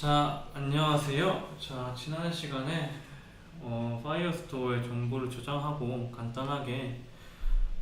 자, 안녕하세요. 자, 지난 시간에 어, 파이어스토어에 정보를 저장하고 간단하게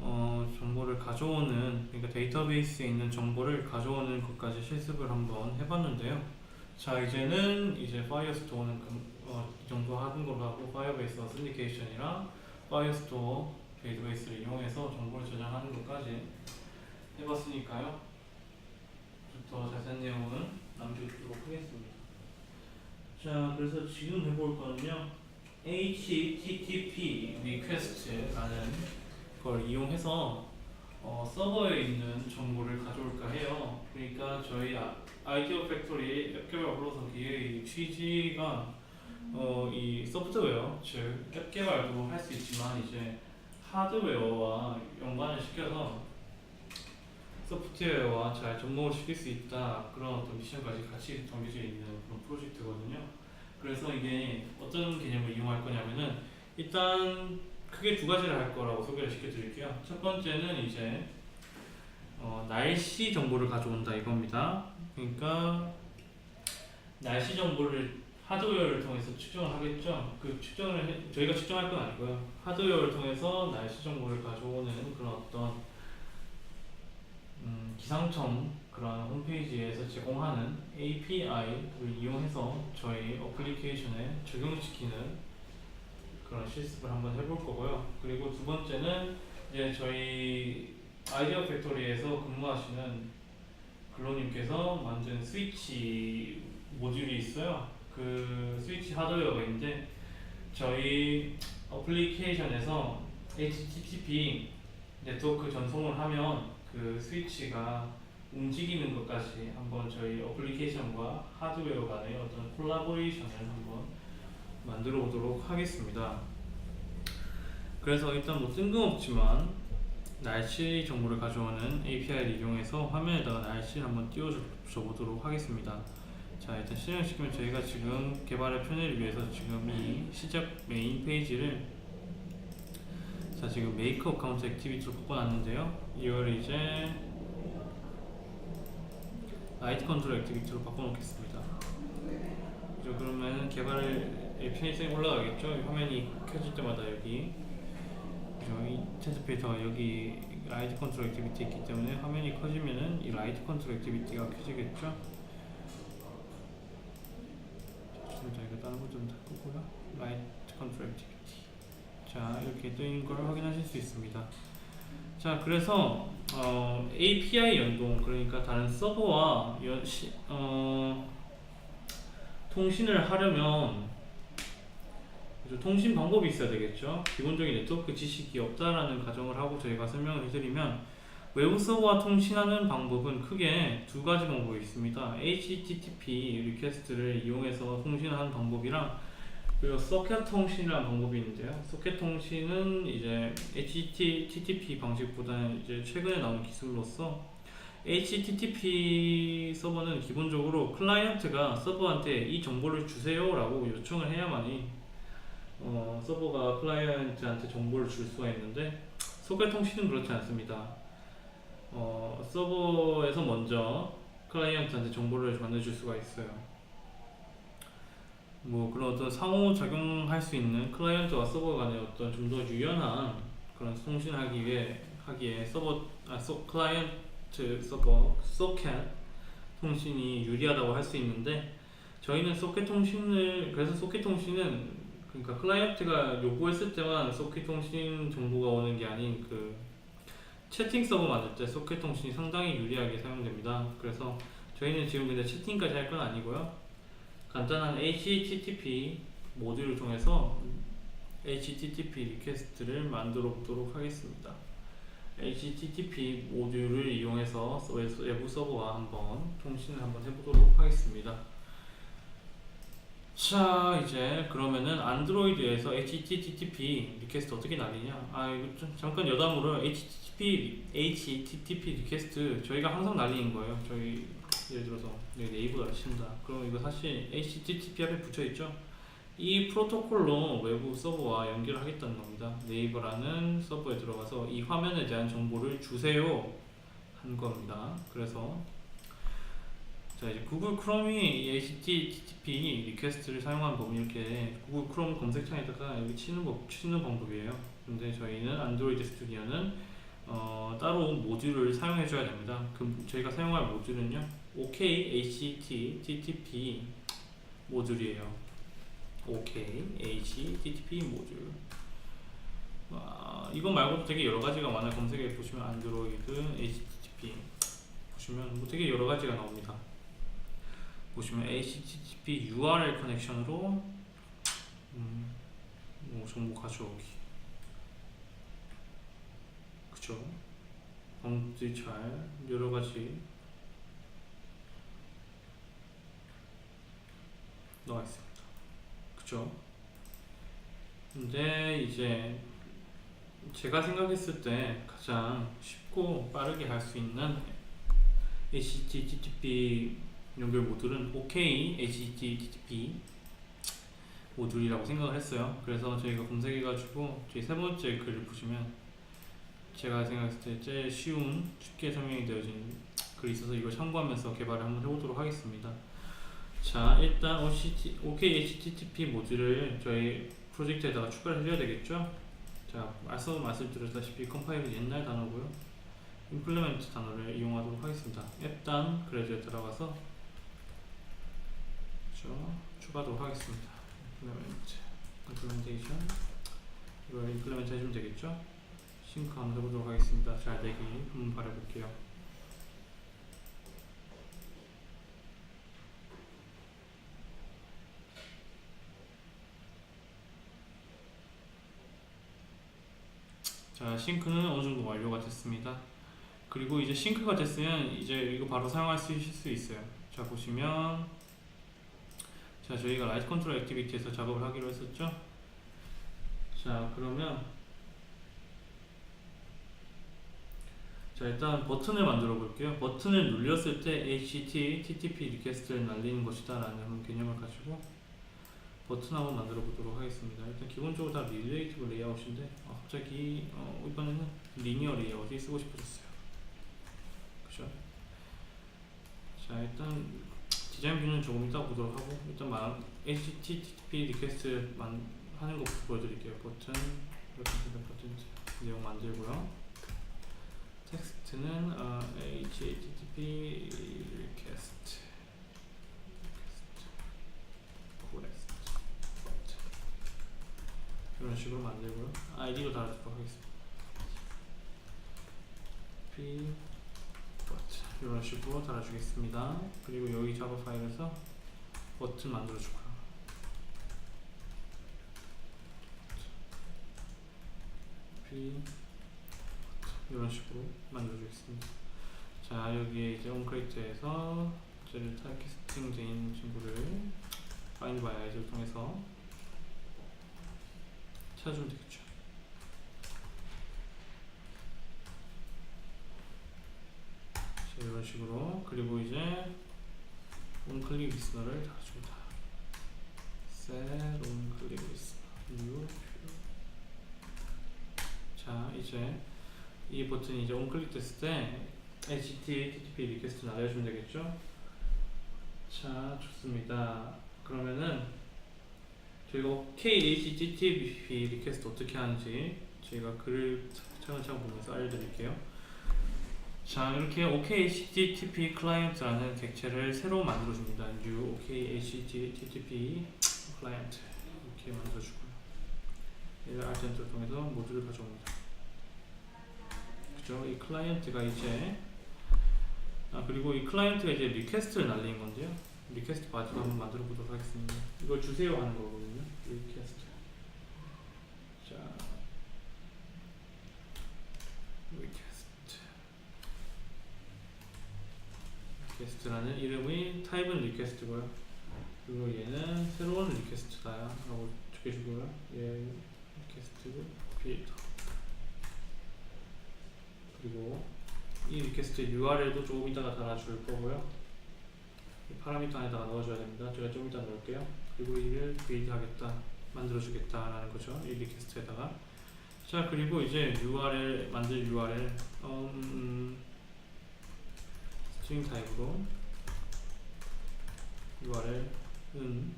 어, 정보를 가져오는 그러니까 데이터베이스에 있는 정보를 가져오는 것까지 실습을 한번 해봤는데요. 자, 이제는 이제 파이어스토어는 그, 어, 이 정도 하는 걸로 하고 파이어베이스 어센티케이션이랑 파이어스토어 데이터베이스를 이용해서 정보를 저장하는 것까지 해봤으니까요. 더 자세한 내용은 남겨두도록 하겠습니다. 자, 그래서 지금 해볼 거는요. HTTP request라는 걸 이용해서 어, 서버에 있는 정보를 가져올까 해요. 그러니까 저희 아- 아이디어 팩토리 앱 개발 불러서기의 취지가 어, 이 소프트웨어, 즉 앱 개발도 할 수 있지만 이제 하드웨어와 연관을 시켜서 소프트웨어와 잘 접목을 시킬 수 있다 그런 어떤 미션까지 같이 담겨져 있는 그런 프로젝트거든요. 그래서 이게 어떤 개념을 이용할 거냐면은 일단 크게 두 가지를 할 거라고 소개를 시켜드릴게요. 첫 번째는 이제 어, 날씨 정보를 가져온다 이겁니다. 그러니까 날씨 정보를 하드웨어를 통해서 측정을 하겠죠. 그 측정을 해- 저희가 측정할 건 아니고요. 하드웨어를 통해서 날씨 정보를 가져오는 그런 어떤 음, 기상청 그런 홈페이지에서 제공하는 API를 이용해서 저희 어플리케이션에 적용시키는 그런 실습을 한번 해볼 거고요. 그리고 두 번째는 이제 저희 아이디어 팩토리에서 근무하시는 근로님께서 만든 스위치 모듈이 있어요. 그 스위치 하드웨어가 있는데 저희 어플리케이션에서 HTTP 네트워크 전송을 하면 그 스위치가 움직이는 것까지 한번 저희 어플리케이션과 하드웨어 간의 어떤 콜라보레이션을 한번 만들어 보도록 하겠습니다. 그래서 일단 뭐 뜬금없지만 날씨 정보를 가져오는 API를 이용해서 화면에다가 날씨를 한번 띄워줘 보도록 하겠습니다. 자 일단 실행시키면 저희가 지금 개발의 편의를 위해서 지금 이 시작 메인 페이지를 자 지금 메이크 어카운트 액티비티로 바꿔놨는데요. 이걸 이제 라이트 컨트롤 액티비티로 바꿔놓겠습니다. 그죠 그러면 개발 API 올라가겠죠? 이 화면이 켜질 때마다 여기. 이 테스트페이터가 여기 라이트 컨트롤 액티비티 있기 때문에 화면이 커지면은 이 라이트 컨트롤 액티비티가 켜지겠죠? 자 이거 다른 거좀 끄고요. 라이트 컨트롤 액티비티 자 이렇게 떠 있는 걸 확인하실 수 있습니다. 자 그래서 어, API 연동 그러니까 다른 서버와 연, 시, 어, 통신을 하려면? 통신 방법이 있어야 되겠죠. 기본적인 네트워크 지식이 없다라는 가정을 하고 저희가 설명을 해드리면 외부 서버와 통신하는 방법은 크게 두 가지 방법이 있습니다. HTTP 리퀘스트를 이용해서 통신하는 방법이랑 그리고 소켓 통신이라는 방법이 있는데요. 소켓 통신은 이제 HTTP 방식보다는 이제 최근에 나온 기술로서 HTTP 서버는 기본적으로 클라이언트가 서버한테 이 정보를 주세요라고 요청을 해야만이 어, 서버가 클라이언트한테 정보를 줄 수가 있는데 소켓 통신은 그렇지 않습니다. 어, 서버에서 먼저 클라이언트한테 정보를 전해줄 수가 있어요. 뭐 그런 어떤 상호 작용할 수 있는 클라이언트와 서버 간의 어떤 좀 더 유연한 그런 통신하기 위해 하기에 서버 아 소, 클라이언트 서버 소켓 통신이 유리하다고 할 수 있는데 저희는 소켓 통신을 그래서 소켓 통신은 그러니까 클라이언트가 요구했을 때만 소켓 통신 정보가 오는 게 아닌 그 채팅 서버 만들 때 소켓 통신이 상당히 유리하게 사용됩니다. 그래서 저희는 지금 근데 채팅까지 할 건 아니고요. 간단한 HTTP 모듈을 통해서 HTTP 리퀘스트를 만들어 보도록 하겠습니다. HTTP 모듈을 이용해서 외부 서버와 한번 통신을 한번 해보도록 하겠습니다. 자 이제 그러면은 안드로이드에서 HTTP 리퀘스트 어떻게 날리냐? 아 이거 좀 잠깐 여담으로 HTTP HTTP 리퀘스트 저희가 항상 날리는 거예요. 저희 예를 들어서 여기 네이버를 친다. 그럼 이거 사실 HTTP 앞에 붙여 있죠. 이 프로토콜로 외부 서버와 연결을 하겠다는 겁니다. 네이버라는 서버에 들어가서 이 화면에 대한 정보를 주세요 한 겁니다. 그래서 자 이제 구글 크롬이 이 HTTP 리퀘스트를 사용하는 법은 이렇게 구글 크롬 검색창에다가 여기 치는 법 치는 방법이에요. 근데 저희는 안드로이드 스튜디오는 어, 따로 모듈을 사용해 줘야 됩니다. 그 저희가 사용할 모듈은요. OK HTTP 모듈이에요. OK HTTP 모듈. 아, 이거 말고도 되게 여러 가지가 많아요. 검색해 보시면 안드로이드 HTTP 보시면 뭐 되게 여러 가지가 나옵니다. 보시면 HTTP URL 커넥션으로 음, 뭐 정보 가져오기 그쵸 방지 잘 여러 가지 나와 있습니다. 그쵸? 근데 이제 제가 생각했을 때 가장 쉽고 빠르게 할수 있는 HTTP 연결 모듈은 OK HTTP 모듈이라고 생각을 했어요. 그래서 저희가 검색해가지고 저희 세 번째 글을 보시면 제가 생각했을 때 제일 쉬운 쉽게 설명이 되어진 글이 있어서 이걸 참고하면서 개발을 한번 해보도록 하겠습니다. 자 일단 OCT, OK HTTP 모듈을 저희 프로젝트에다가 추가를 해줘야 되겠죠? 자 앞서 말씀드렸다시피 컴파일은 옛날 단어고요. 임플리멘트 단어를 이용하도록 하겠습니다. 앱단 그래저에 들어가서 그렇죠? 추가하도록 하겠습니다. 임플리멘트, 임플리멘테이션 이걸 임플리멘트 해주면 되겠죠? 싱크 한번 해보도록 하겠습니다. 잘 되기 한번 바라볼게요. 자, 싱크는 어느 정도 완료가 됐습니다. 그리고 이제 싱크가 됐으면 이제 이거 바로 있을 수 있어요. 자, 보시면 자, 저희가 라이트 컨트롤 액티비티에서 작업을 하기로 했었죠. 자, 그러면 자, 일단 버튼을 만들어 볼게요. 버튼을 눌렸을 때 HTTP 리퀘스트를 날리는 것이다 라는 개념을 가지고 버튼 한번 만들어 보도록 하겠습니다. 일단 기본적으로 다 릴레이티브 레이아웃인데 어, 갑자기 어, 이번에는 리니어 레이아웃이 쓰고 싶어졌어요. 그죠? 자 일단 디자인 뷰는 조금 이따 보도록 하고 일단 만 HTTP 리퀘스트 만, 하는 것부터 보여드릴게요. 버튼 버튼 버튼 내용 만들고요. 텍스트는 어, HTTP 리퀘스트 이런 식으로 만들고요. 아이디도 달아주도록 하겠습니다. p 버튼 이런 식으로 달아주겠습니다. 그리고 여기 자바 파일에서 버튼 만들어 주고요. p 이런 식으로 만들어 주겠습니다. 자 여기에 이제 온크리트에서 쟤를 타이캐스팅 된 친구를 find by i를 통해서 찾아주면 되겠죠. 자, 이런 식으로 그리고 이제 온클릭 리스너를 달아줍니다. set onClick listener new 자 이제 이 버튼이 이제 온클릭 됐을 때 HTTP 리퀘스트 날려주면 되겠죠? 자 좋습니다. 그러면은 저희가 KHTTP 리퀘스트 어떻게 하는지 저희가 글을 차근차근 보면서 알려드릴게요. 자 이렇게 OKHTTP 클라이언트라는 객체를 새로 만들어줍니다. New OKHTTP 클라이언트 이렇게 만들어주고요. 얘를 알텐트를 통해서 모듈을 가져옵니다. 그죠? 이 클라이언트가 이제 아 그리고 이 클라이언트가 이제 리퀘스트를 날리는 건데요. 리퀘스트 바디도 한번 만들어 보도록 하겠습니다. 이걸 주세요 하는 거거든요. 리퀘스트. 자, 리퀘스트. 리퀘스트라는 이름의 타입은 리퀘스트고요. 그리고 얘는 새로운 리퀘스트다라고 적혀주고요. 얘 리퀘스트 필터. 그리고 이 리퀘스트 URL도 조금 이따가 달아줄 거고요. 이 파라미터 안에다가 넣어줘야 됩니다. 제가 좀 이따 넣을게요. 그리고 이를 빌드 하겠다, 만들어주겠다라는 거죠. 이 리퀘스트에다가. 자, 그리고 이제 URL, 만들 URL, 음, 스트링 타입으로 URL은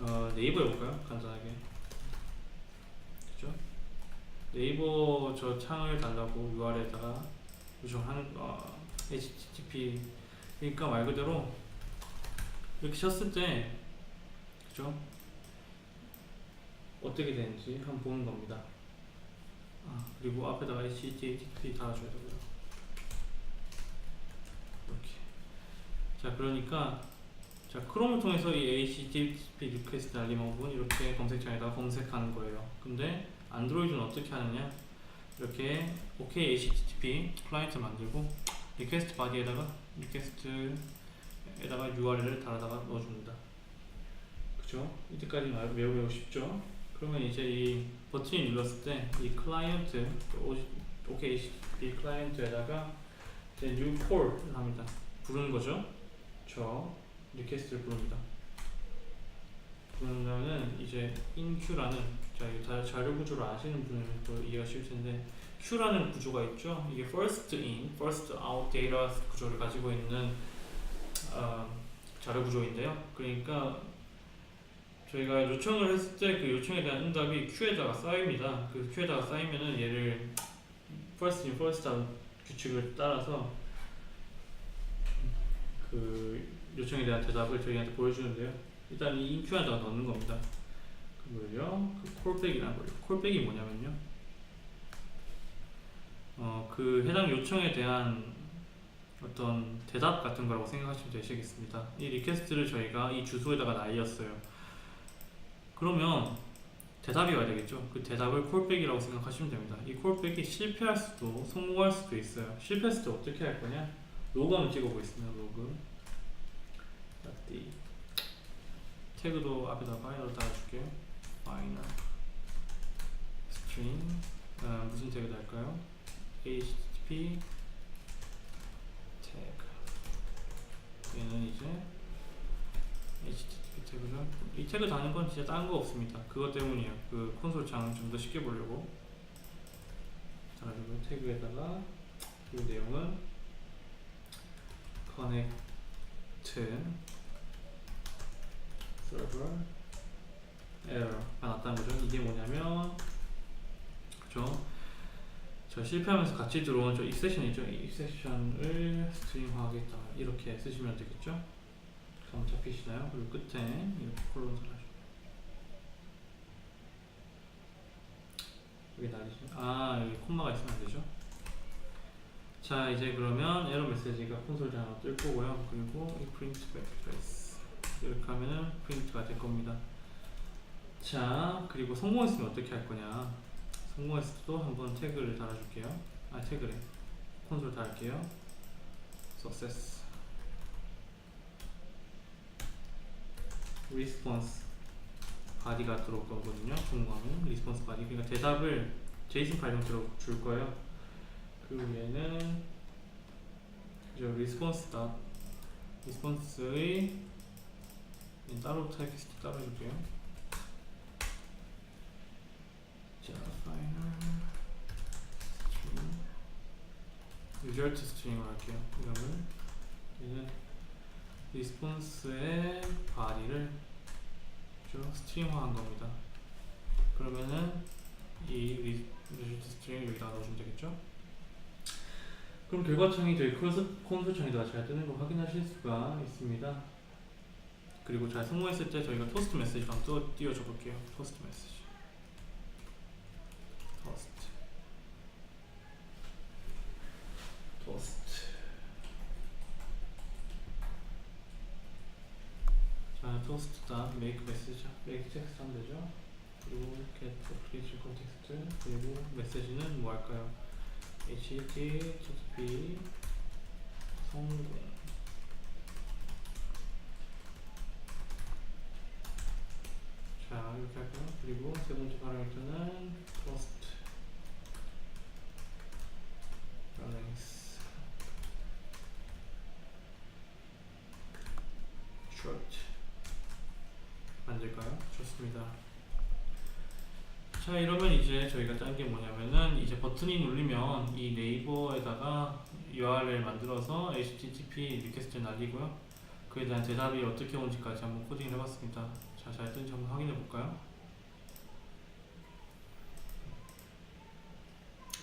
어, 네이버 해볼까요? 간단하게 그죠? 네이버 저 창을 달라고 URL에다가 요청하는 어, HTTP 그러니까 말 그대로 이렇게 쳤을 때 그죠? 어떻게 되는지 한번 보는 겁니다. 아, 그리고 앞에다가 HTTP 달아줘야 되고요. 이렇게. 자, 그러니까 자 크롬을 통해서 이 HTTP 리퀘스트 날림 부분 이렇게 검색창에다가 검색하는 거예요. 근데 안드로이드는 어떻게 하느냐? 이렇게 OK HTTP 클라이언트 만들고 리퀘스트 바디에다가 리퀘스트에다가 URL을 달아다가 넣어줍니다. 그죠? 이때까지 말 매우 매우 쉽죠? 그러면 이제 이 버튼이 눌렀을 때 이 클라이언트 OK HTTP 클라이언트에다가 이제 new call을 합니다. 부르는 거죠. 저 리퀘스트를 부릅니다. 그러면은 이제 inQ라는 자 자료 구조를 아시는 분은 또 이해가 쉬울 텐데 Q라는 구조가 있죠. 이게 first in, first out data 구조를 가지고 있는 어, 자료 구조인데요. 그러니까 저희가 요청을 했을 때 그 요청에 대한 응답이 Q에다가 쌓입니다. 그 Q에다가 쌓이면은 얘를 first in, first out 규칙을 따라서 그 요청에 대한 대답을 저희한테 보여주는데요. 일단 이 인큐에다가 넣는 겁니다. 그걸요. 그 콜백이라는 거예요. 콜백이 뭐냐면요. 어, 그 해당 요청에 대한 어떤 대답 같은 거라고 생각하시면 되시겠습니다. 이 리퀘스트를 저희가 이 주소에다가 날렸어요. 그러면 대답이 와야 되겠죠. 그 대답을 콜백이라고 생각하시면 됩니다. 이 콜백이 실패할 수도 성공할 수도 있어요. 실패했을 때 어떻게 할 거냐? 로그 한번 찍어보겠습니다. 로그. 띠. 태그도 앞에다 파이널 달아줄게요. 파이널. 스트링. 아, 무슨 태그 달까요? HTTP 태그. 얘는 이제 HTTP 태그죠. 이 태그 다는 건 진짜 다른 거 없습니다. 그것 때문이에요. 그 콘솔 창을 좀 더 쉽게 보려고. 달아주고 태그에다가 이 내용은 connect 서버 에러가 났다는 거죠. 이게 뭐냐면 그죠? 저 실패하면서 같이 들어온 저 익세션 이죠. 이 익세션을 스트링화하겠다 이렇게 쓰시면 되겠죠. 그럼 잡히시나요? 그리고 끝에 이렇게 콜론 달아줘. 여기 날리시. 아 여기 콤마가 있으면 안 되죠. 자 이제 그러면 에러 메시지가 콘솔 장으로 뜰 거고요. 그리고 이 프린트 백트레스 이렇게 하면은 프린트가 될 겁니다. 자 그리고 성공했으면 어떻게 할 거냐? 성공했을 때도 한번 태그를 달아줄게요. 아 태그래. 콘솔 달게요. success response 바디가 들어올 거거든요. 성공하면 response 바디. 그러니까 대답을 JSON 파일 형태로 줄 거예요. 그 위에는 그죠 response 다 response의 따로 텍스트 따로 해줄게요. Result string으로 할게요. 얘는 response의 body를 좀 스트링화한 겁니다. 그러면은 이 result string 여기다 넣어주면 되겠죠? 그럼 결과창이 저희 콘솔, 콘솔창에다가 잘 뜨는 걸 확인하실 수가 있습니다. 그리고 잘 성공했을 때 저희가 토스트 메시지로 한번 또 띄워줘 볼게요. 토스트 메시지. 토스트. 토스트. 자, 토스트다 make 메시지, make 텍스트 하면 되죠. 그리고 get application 그리고 메시지는 뭐 할까요? HTTP 성공 자 이렇게 할까요? 그리고 세 번째 파라미터는 runnings 만들까요? 좋습니다. 자 이러면 이제 저희가 짠 게 뭐냐면은 이제 버튼이 눌리면 이 네이버에다가 URL 만들어서 HTTP 리퀘스트 날리고요. 그에 대한 대답이 어떻게 온지까지 한번 코딩을 해봤습니다. 자, 잘 뜬지 한번 확인해 볼까요?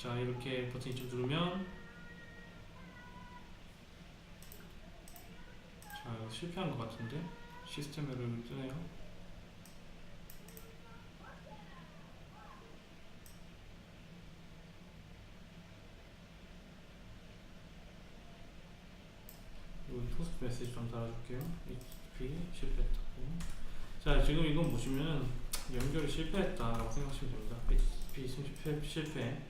자, 이렇게 버튼 이쪽 누르면 자, 실패한 것 같은데 시스템 에러를 뜨네요. 토스트 메시지 좀 달아줄게요. HTTP 실패했다고. 자 지금 이건 보시면 연결이 실패했다라고 생각하시면 됩니다. HTTP 실패 실패.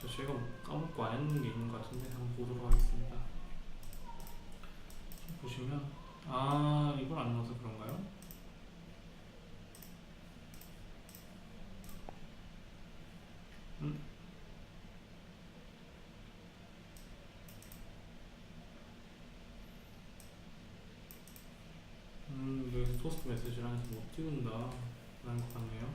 저 제가 뭐 까먹고 안 했는 게 있는 것 같은데 한번 보도록 하겠습니다. 보시면 아 이걸 안 넣어서 그런가요? 음. 음, 토스트 메시지를 안에서 못 띄운다 라는 것 같네요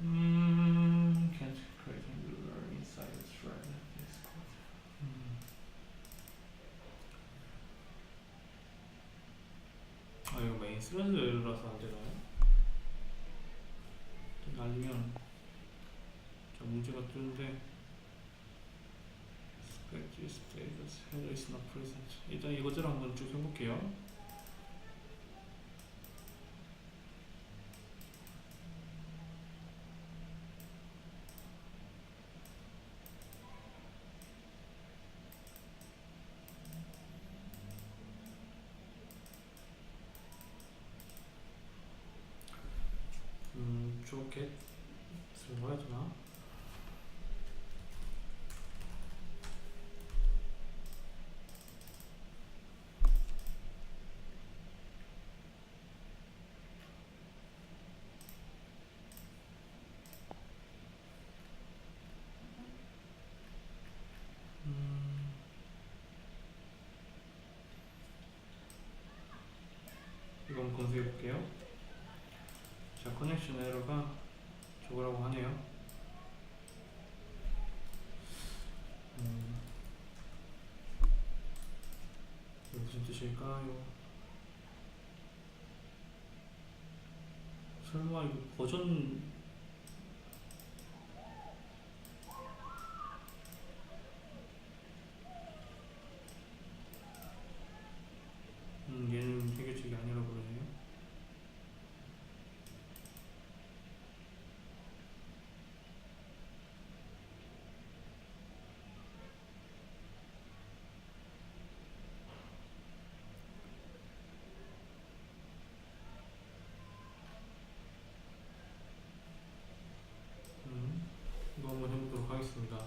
음, can't create a ruler inside the thread this code 음. 아 이거 메인 스레드라서 안 되나요? 날리면 자 문제가 뜨는데 status header is not present 일단 이것들 한번 쭉 해볼게요 음, 좋게 들어가야 되나? 음. 검색해 볼게요. 자, 커넥션 에러가 저거라고 하네요. 음, 이게 무슨 뜻일까요? 설마 이거 버전 음, 얘는 해결책이 아니라고 그러네요. 음, 이거 한번 해보도록 하겠습니다.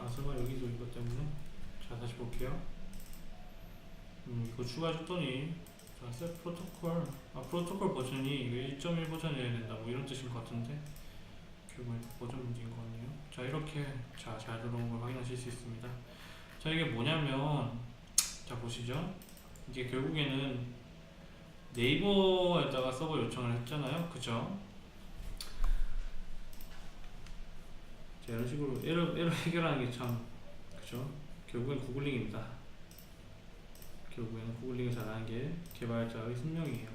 아 설마 여기도 이것 때문에? 자 다시 볼게요. 음 이거 추가해줬더니 자셋 프로토콜 아 프로토콜 버전이 이거 1.1 버전이어야 된다 뭐 이런 뜻인 것 같은데 결국엔 또 버전 문제인 것 같네요. 자 이렇게 자잘 들어온 걸 확인하실 수 있습니다. 자 이게 뭐냐면 자 보시죠. 이게 결국에는 네이버에다가 서버 요청을 했잖아요. 그죠? 자, 이런 식으로 에러, 에러 해결하는 게 참, 그죠? 결국엔 구글링입니다. 결국에는 구글링을 잘하는 게 개발자의 숙명이에요.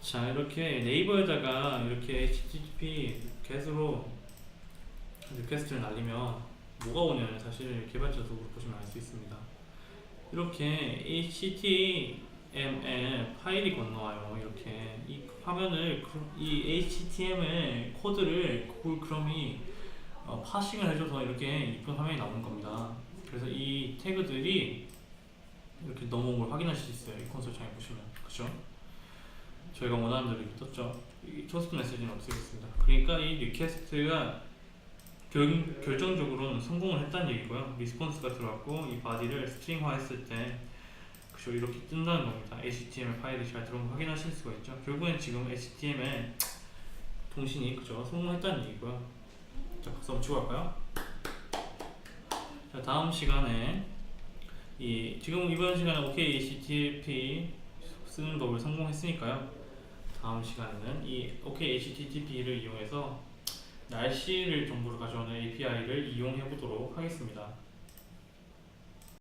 자, 이렇게 네이버에다가 이렇게 HTTP get으로 리퀘스트를 날리면 뭐가 오냐면 사실 개발자 도구를 보시면 알 수 있습니다. 이렇게 HTML 파일이 건너와요. 이렇게 이 화면을 그- 이 HTML 코드를 구글 크롬이 어, 파싱을 해줘서 이렇게 이쁜 화면이 나오는 겁니다. 그래서 이 태그들이 이렇게 넘어온 걸 확인하실 수 있어요. 이 콘솔 창에 보시면 그죠? 저희가 원하는 대로 이렇게 떴죠. 이 토스트 메시지는 없애겠습니다. 그러니까 이 리퀘스트가 결, 결정적으로는 성공을 했다는 얘기고요. 리스폰스가 들어왔고 이 바디를 스트링화 했을 때 그쵸 이렇게 뜬다는 겁니다. HTML 파일이 잘 들어온 거 확인하실 수가 있죠. 결국엔 지금 HTML 통신이 그죠 성공했다는 얘기고요. 자, 박수 한번 치고 갈까요? 자, 다음 시간에 이 지금 이번 시간에 OK HTTP 쓰는 법을 성공했으니까요. 다음 시간에는 이 OK HTTP를 이용해서 날씨를 정보를 가져오는 API를 이용해 보도록 하겠습니다.